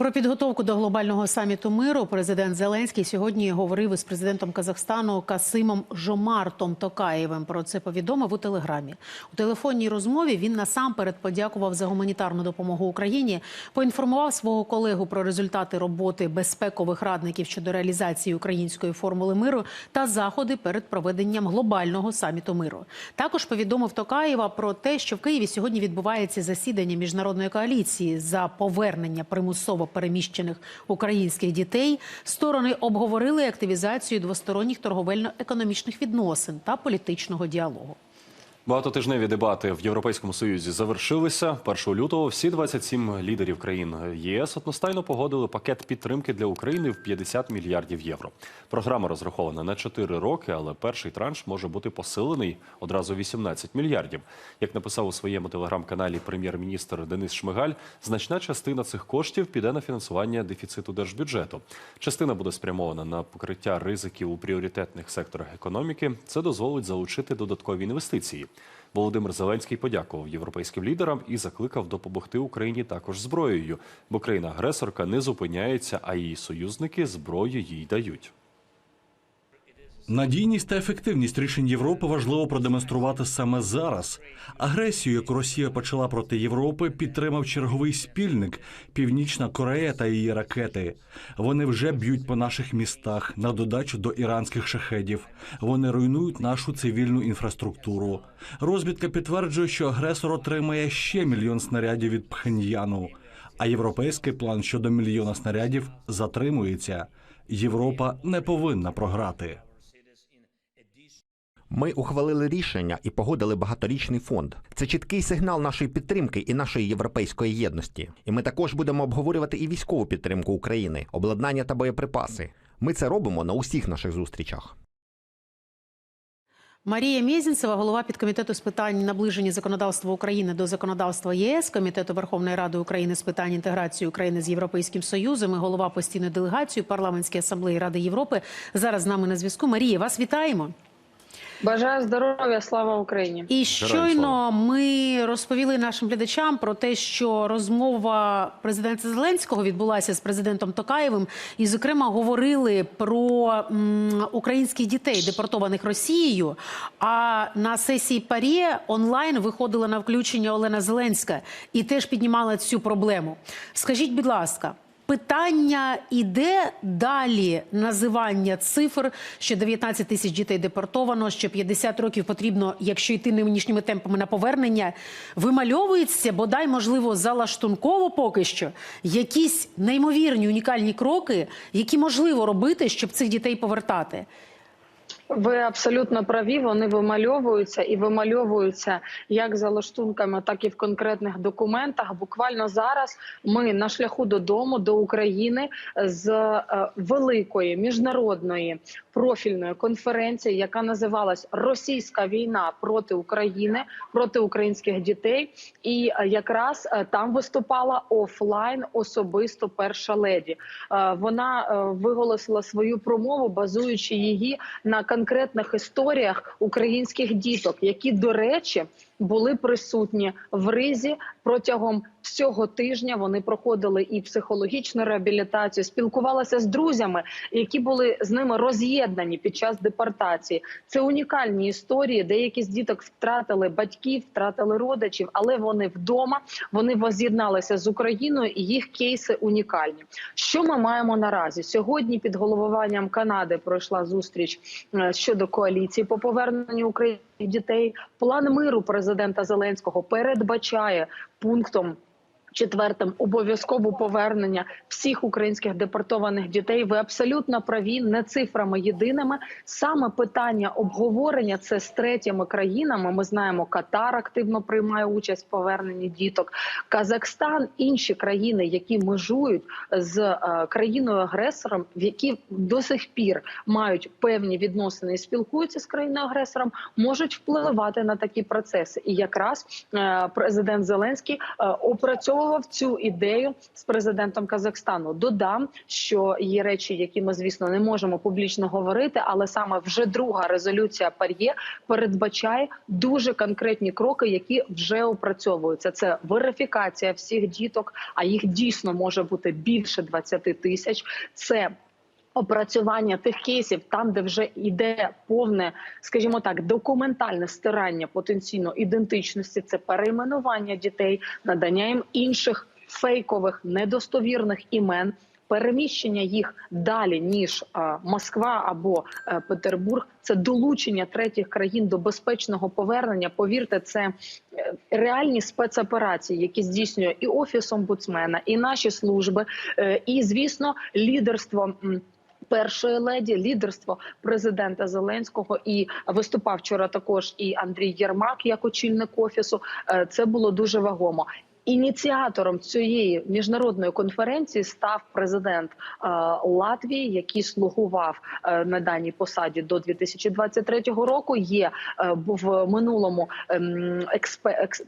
Про підготовку до глобального саміту миру президент Зеленський сьогодні говорив із президентом Казахстану Касимом Жомартом Токаєвим. Про це повідомив у телеграмі. У телефонній розмові він насамперед подякував за гуманітарну допомогу Україні, поінформував свого колегу про результати роботи безпекових радників щодо реалізації української формули миру та заходи перед проведенням глобального саміту миру. Також повідомив Токаєва про те, що в Києві сьогодні відбувається засідання міжнародної коаліції за повернення примусово переміщених українських дітей. Сторони обговорили активізацію двосторонніх торговельно-економічних відносин та політичного діалогу. Багатотижневі дебати в Європейському Союзі завершилися. 1 лютого всі 27 лідерів країн ЄС одностайно погодили пакет підтримки для України в 50 мільярдів євро. Програма розрахована на 4 роки, але перший транш може бути посилений одразу 18 мільярдів. Як написав у своєму телеграм-каналі прем'єр-міністр Денис Шмигаль, значна частина цих коштів піде на фінансування дефіциту держбюджету. Частина буде спрямована на покриття ризиків у пріоритетних секторах економіки. Це дозволить залучити додаткові інвестиції. Володимир Зеленський подякував європейським лідерам і закликав допомогти Україні також зброєю, бо країна-агресорка не зупиняється, а її союзники зброю їй дають. Надійність та ефективність рішень Європи важливо продемонструвати саме зараз. Агресію, яку Росія почала проти Європи, підтримав черговий спільник Північна Корея та її ракети. Вони вже б'ють по наших містах на додачу до іранських шахедів. Вони руйнують нашу цивільну інфраструктуру. Розвідка підтверджує, що агресор отримає ще мільйон снарядів від Пхеньяну. А європейський план щодо мільйона снарядів затримується. Європа не повинна програти. Ми ухвалили рішення і погодили багаторічний фонд. Це чіткий сигнал нашої підтримки і нашої європейської єдності. І ми також будемо обговорювати і військову підтримку України, обладнання та боєприпаси. Ми це робимо на усіх наших зустрічах. Марія Мєзінцева, голова підкомітету з питань наближення законодавства України до законодавства ЄС, комітету Верховної Ради України з питань інтеграції України з Європейським Союзом, і голова постійної делегації парламентської асамблеї Ради Європи. Зараз з нами на зв'язку. Марія, вас вітаємо. Бажаю здоров'я, слава Україні. І щойно ми розповіли нашим глядачам про те, що розмова президента Зеленського відбулася з президентом Токаєвим, і, зокрема, говорили про м, українських дітей, депортованих Росією. А на сесії ПАРЄ онлайн виходила на включення Олена Зеленська і теж піднімала цю проблему. Скажіть, будь ласка. Питання іде далі називання цифр, що 19 тисяч дітей депортовано, що 50 років потрібно, якщо йти нинішніми темпами на повернення, вимальовується, бодай, можливо, залаштунково поки що, якісь неймовірні унікальні кроки, які можливо робити, щоб цих дітей повертати. Ви абсолютно праві. Вони вимальовуються і вимальовуються як за лаштунками, так і в конкретних документах. Буквально зараз ми на шляху додому до України з е, великої міжнародної профільної конференції, яка називалась Російська війна проти України проти українських дітей. І е, якраз е, там виступала офлайн особисто перша леді. Вона виголосила свою промову, базуючи її на конкретних історіях українських діток, які, до речі, були присутні в ризі протягом всього тижня. Вони проходили і психологічну реабілітацію, спілкувалися з друзями, які були з ними роз'єднані під час депортації. Це унікальні історії. Деякі з діток втратили батьків, втратили родичів, але вони вдома. Вони воз'єдналися з Україною, і їх кейси унікальні. Що ми маємо наразі? Сьогодні під головуванням Канади пройшла зустріч е, щодо коаліції по поверненню України дітей. План миру президента Зеленського передбачає пунктом. Четвертим обов'язково повернення всіх українських депортованих дітей. Ви абсолютно праві, не цифрами єдиними. Саме питання обговорення це з третіми країнами. Ми знаємо, Катар активно приймає участь в поверненні діток. Казахстан, інші країни, які межують з е, країною агресором, які до сих пір мають певні відносини і спілкуються з країною агресором, можуть впливати на такі процеси. І якраз е, президент Зеленський е, опрацьовує напрацьовував цю ідею з президентом Казахстану. Додам, що є речі, які ми звісно не можемо публічно говорити, але саме вже друга резолюція Пар'є передбачає дуже конкретні кроки, які вже опрацьовуються. Це верифікація всіх діток, а їх дійсно може бути більше 20 тисяч. Це Опрацювання тих кейсів, там де вже йде повне, скажімо так, документальне стирання потенційно ідентичності, це перейменування дітей, надання їм інших фейкових недостовірних імен. Переміщення їх далі ніж Москва або е, Петербург, це долучення третіх країн до безпечного повернення. Повірте, це е, реальні спецоперації, які здійснює і офіс омбудсмена, і наші служби, е, і звісно, лідерство. Першої леді лідерство президента Зеленського і виступав вчора також і Андрій Єрмак як очільник офісу. Е, Це було дуже вагомо. Ініціатором цієї міжнародної конференції став президент е, Латвії, який слугував е, на даній посаді до 2023 року. Є е, в минулому ем,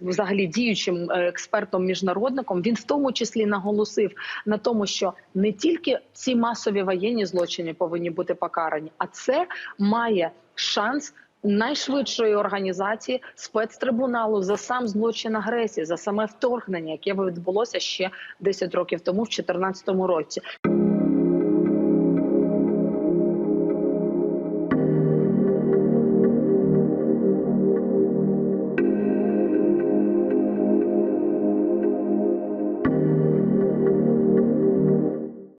взагалі діючим експертом міжнародником. Він в тому числі наголосив на тому, що не тільки ці масові воєнні злочини повинні бути покарані, а це має шанс найшвидшої організації спецтрибуналу за сам злочин агресії, за саме вторгнення, яке відбулося ще 10 років тому, в 2014 році.